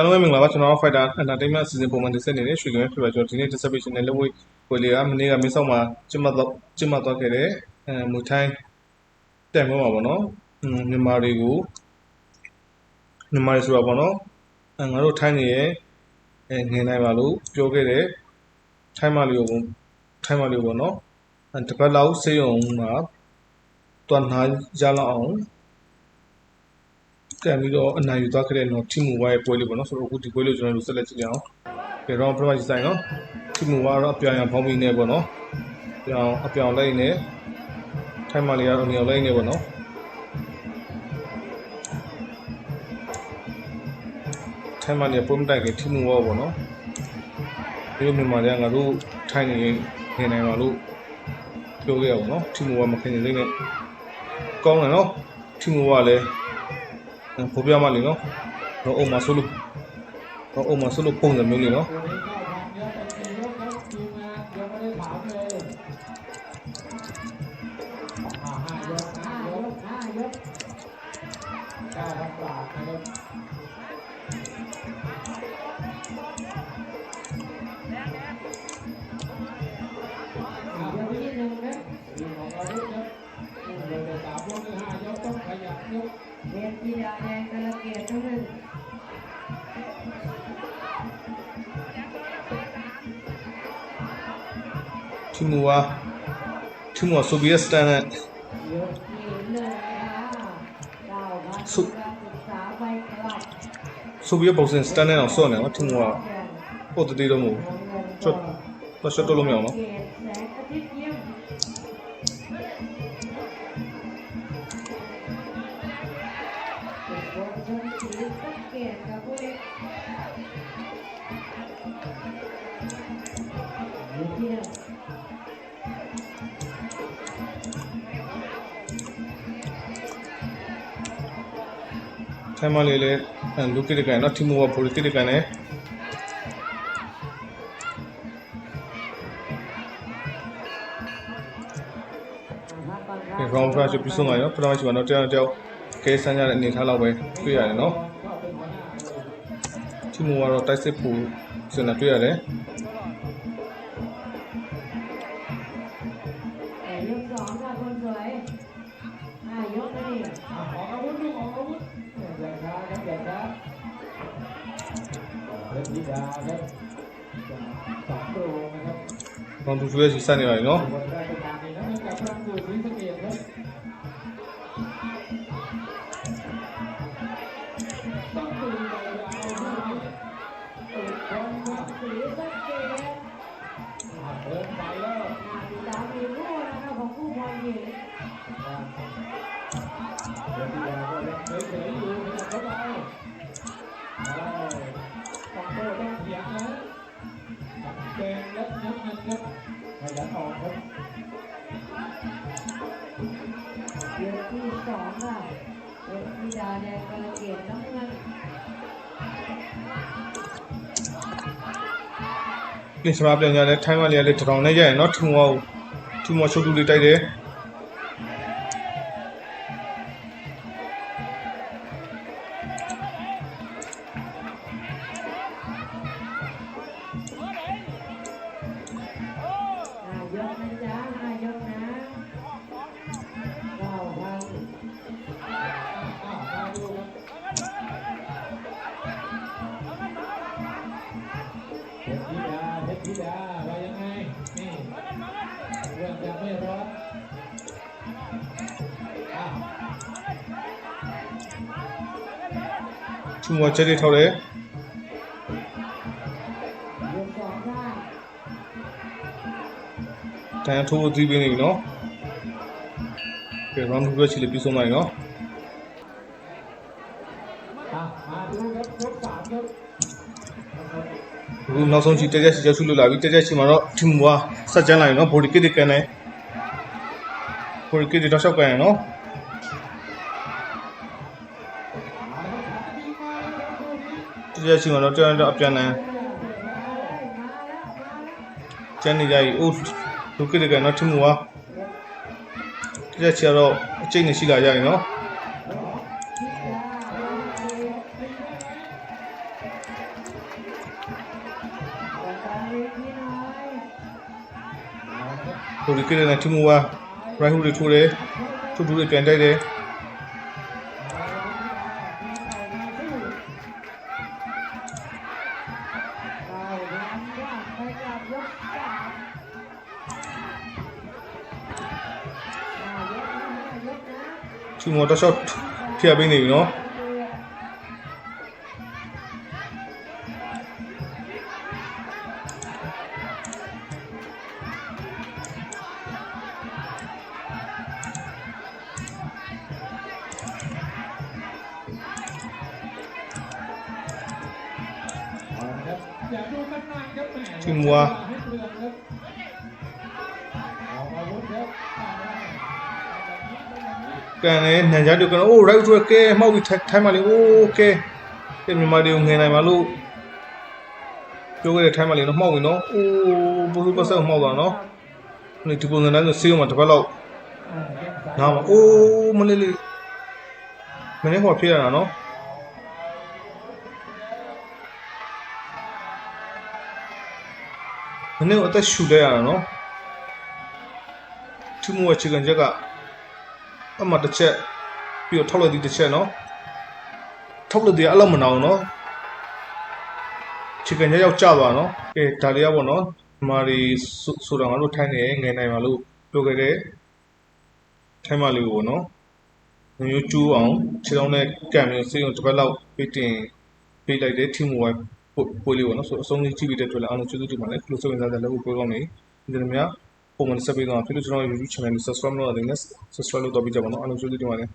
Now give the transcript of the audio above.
အားလုံးပဲမင်္ဂလာပါကျွန်တော်တို့ Fighter Entertainment အစီအစဉ်ပုံမှန်တင်ဆက်နေတဲ့ရွှေကင်းဖြစ်ပါကျွန်တော်ဒီနေ့ distribution နဲ့လက်ဝဲဝယ်လေးကမနေ့ကမင်းဆောင်မှာကျင်းပတော့ကျင်းပတော့ခဲ့တဲ့အဲမူထိုင်းတက်မွေးမှာပေါ့နော်အင်းမြန်မာတွေကိုမြန်မာတွေဆိုတာပေါ့နော်အဲငါတို့ထိုင်းနေရဲ့အဲငင်နိုင်ပါလို့ပြောခဲ့တဲ့ထိုင်းမလေးကိုထိုင်းမလေးကိုပေါ့နော်အဲတစ်ပတ်လောက်စေးရုံမှာတွန်းနာရလောက်အောင် ကံပြီးတော့အနိုင်ယူသွားခဲ့တဲ့နော် team move ရဲ့ပွဲလေးပေါ့နော်ဆိုတော့အခုဒီပွဲလေးကျွန်တော်တို့ဆက်လက်ကြည့်ကြအောင်။ဒီ round price ဆိုင်နော် team move ကတော့အပြောင်ရံဖောင်းပြီးနေပေါ့နော်။ပြောင်အပြောင်လိုက်နေထိုင်းမလေးကတော့အမြောင်လိုက်နေပေါ့နော်။ထိုင်းမလေးပုံတိုက်ခင် team move ပေါ့နော်။ဒီလိုမြန်မာတွေကငါတို့ထိုင်းနေနေနိုင်ပါလို့ပြောခဲ့ရအောင်နော် team move မခင်နေလေးနဲ့ကောင်းတယ်နော် team move ကလည်း ဖော်ပြမှလေနော်တော့အုံမဆိုလို့တော့အုံမဆိုလို့ပုံစံမျိုးလေးနော် ลับဆိုဗီယက်ပုံစံစတန်နဲ့အောင်ဆော့နေနော်ထီမူဝါပို့တတိတော့မဟုတ်ချွတ်တော့ရှော့တော့လို့မရအောင်နော် ထိုင်းမလေးလည်းလူကိတကန်နော်ထီမူဝါပိုကိတကန်နဲ့ဒီ round price ပြီးဆုံးသွားရောပထမရှိပါတော့တရားတရား ကဲဆန်းကြတဲ့အနေထားလောက်ပဲတွေ့ရတယ်နော်ချီမိုကတော့တိုက်စစ်ဖို့စဉ်းစားတွေ့ရတယ်ဘောင်သူရဲ့စီစနေပါလေနော် ยันออกครับ ยกที่สองค่ะเป็นธิดาแดงกระเกียรติน้ำเงิน ပြင်စမာပြန်ကြတယ်ထိုင်းမလေးကလည်းတထောင်နဲ့ရရင်နော်ထီမူဝါကိုထီမူဝါချုပ်တူလေးတိုက်တယ် ရှူမချက်တွေထောက်တယ်တန်ထိုးသီးပေးနေပြီနော်ကဲ round 2ချီလေးပြီးဆုံးလိုက်နော်အခုနောက်ဆုံးချီတက်တက်ချီချက်ဆုလွတ်လာပြီတက်တက်ချီမှာတော့ဒီမူကဆက်ကျန်းလာရင်နော် body kick တွေကန်တယ် body kick တွေတော့ရှောက်ကန်ရနော် တရားရှိကတော့တရားတော့အပြန်လန်းကျန်နေကြပြီအိုးလူကိတကနော်ထမှုဝါတရားချရတော့အကျိတ်နေရှိလာကြရင်နော်ဟိုဒီကိတကနော်ထမှုဝါ right hook တွေထိုးတယ်ထိုးထိုးတွေပြန်တိုက်တယ် 지금 왔다 샷 피아 빙네 위너 지금 뭐야 ကန်လေနန်ကြားတို့ကန်အိုးရိုက်ထူကဲမှောက်ပြီးထိုင်းမှလေးအိုးကဲကဲမြန်မာတွေကိုငင်နိုင်ပါလို့ပြောခဲ့တဲ့ထိုင်းမှလေးတော့မှောက်ပြီနော်အိုးဘူပတ်ဆက်မှောက်သွားနော်ဒီဒီပုံစံတိုင်းဆိုစေးအောင်တစ်ပတ်လောက်ငါမအိုးမလေးလေးမင်းဟောဖြစ်ရတာနော်မင်းအသက်ရှူလိုက်ရတာနော်ထူးမွေးချီကန်ချက်က အမှတစ်ချက်ပြီးတော့ထောက်လိုက်သည်တစ်ချက်နော်ထောက်လိုက်သည်အဲ့လောက်မနာအောင်နော်ချီကန်ချက်ရောက်ကြသွားနော်ကဲဒါလေးကပေါ့နော်မာရီဆိုတာငါတို့ထိုင်းနေငယ်နိုင်ပါလို့ပြောခဲ့တဲ့ထိုင်းမလေးကိုပေါ့နော်မျိုးကျူးအောင်ခြေထောက်နဲ့ကံမျိုးစေးအောင်တစ်ပတ်လောက်ပေးတင်ပေးလိုက်တဲ့ team wide ပို့လေးပေါ့နော်ဆိုအဆုံးလေးကြည့်ပြီးတဲ့အတွက်လည်းအားလုံးကျေးဇူးတင်ပါတယ် close ဝင်စားတဲ့လည်းကိုကောင်းနေဒီလိုမျိုး ပုံမှန်ဆက်ပြီးတော့ဖြစ်လို့ကျွန်တော် YouTube channel ကို subscribe လုပ်ရတယ်နဲ့ subscribe လုပ်တော့ပြီးကြပါတော့အားလုံးကျေးဇူးတင်ပါတယ်